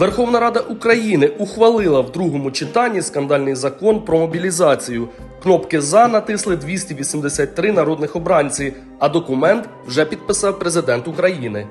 Верховна Рада України ухвалила в другому читанні скандальний закон про мобілізацію. Кнопки за натисли 283 народних обранці, а документ вже підписав президент України.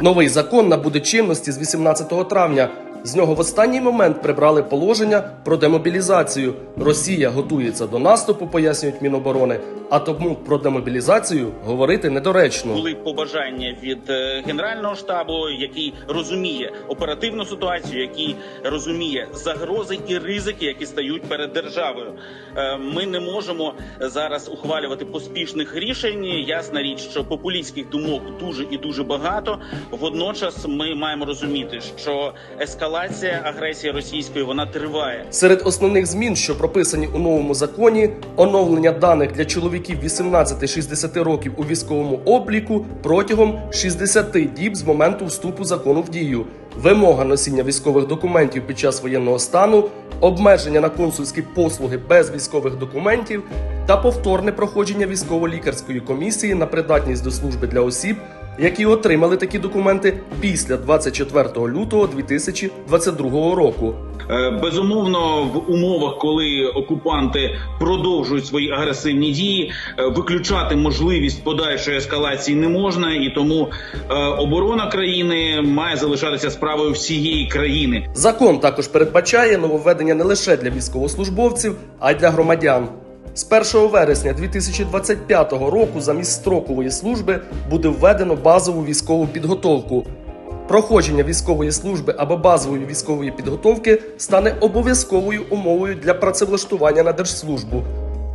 Новий закон набуде чинності з 18 травня. З нього в останній момент прибрали положення про демобілізацію. Росія готується до наступу, пояснюють Міноборони. А тому про демобілізацію говорити недоречно. були побажання від е, генерального штабу, який розуміє оперативну ситуацію, який розуміє загрози і ризики, які стають перед державою. Е, Ми не можемо зараз ухвалювати поспішних рішень. Ясна річ, що популістських думок дуже і дуже багато. Водночас ми маємо розуміти, що ескалація агресії російської вона триває. Серед основних змін, що прописані у новому законі, оновлення даних для чоловіків 18-60 років у військовому обліку протягом 60 діб з моменту вступу закону в дію, вимога носіння військових документів під час воєнного стану, обмеження на консульські послуги без військових документів та повторне проходження військово-лікарської комісії на придатність до служби для осіб, які отримали такі документи після 24 лютого 2022 року. Е, Безумовно, в умовах, коли окупанти продовжують свої агресивні дії, е, виключати можливість подальшої ескалації не можна, і тому е, оборона країни має залишатися справою всієї країни. Закон також передбачає нововведення не лише для військовослужбовців, а й для громадян. З 1 вересня 2025 року замість строкової служби буде введено базову військову підготовку. Проходження військової служби або базової військової підготовки стане обов'язковою умовою для працевлаштування на держслужбу.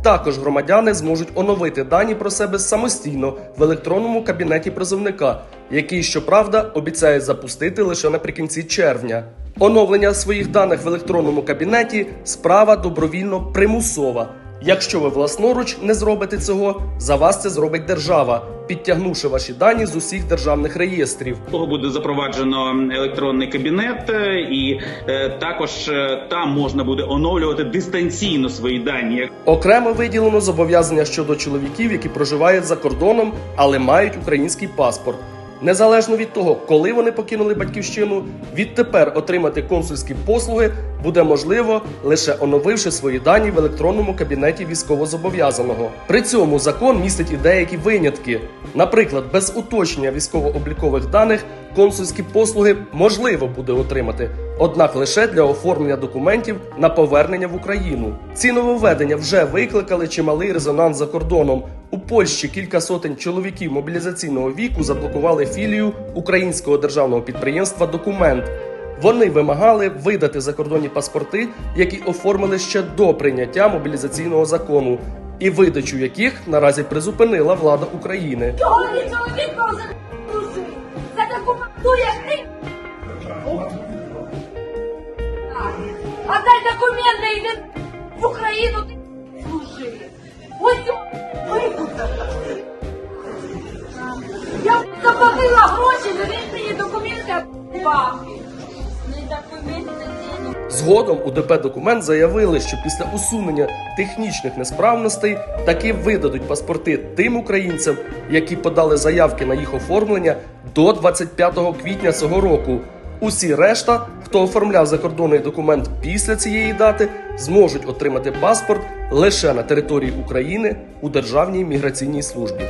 Також громадяни зможуть оновити дані про себе самостійно в електронному кабінеті призовника, який, щоправда, обіцяє запустити лише наприкінці червня. Оновлення своїх даних в електронному кабінеті справа добровільно примусова. Якщо ви власноруч не зробите цього, за вас це зробить держава, підтягнувши ваші дані з усіх державних реєстрів. Того буде запроваджено електронний кабінет, е, і е, також е, там можна буде оновлювати дистанційно свої дані. Окремо виділено зобов'язання щодо чоловіків, які проживають за кордоном, але мають український паспорт. Незалежно від того, коли вони покинули батьківщину, відтепер отримати консульські послуги буде можливо лише оновивши свої дані в електронному кабінеті військовозобов'язаного. При цьому закон містить і деякі винятки. Наприклад, без уточнення військово-облікових даних консульські послуги можливо буде отримати, однак лише для оформлення документів на повернення в Україну. Ці нововведення вже викликали чималий резонанс за кордоном. У Польщі кілька сотень чоловіків мобілізаційного віку заблокували філію українського державного підприємства Документ. Вони вимагали видати закордонні паспорти, які оформили ще до прийняття мобілізаційного закону, і видачу яких наразі призупинила влада України. Чого заплатила гроші, він мені документи бахи. Не ну. Згодом у ДП документ заявили, що після усунення технічних несправностей таки видадуть паспорти тим українцям, які подали заявки на їх оформлення до 25 квітня цього року. Усі решта, хто оформляв закордонний документ після цієї дати, зможуть отримати паспорт лише на території України у Державній міграційній службі.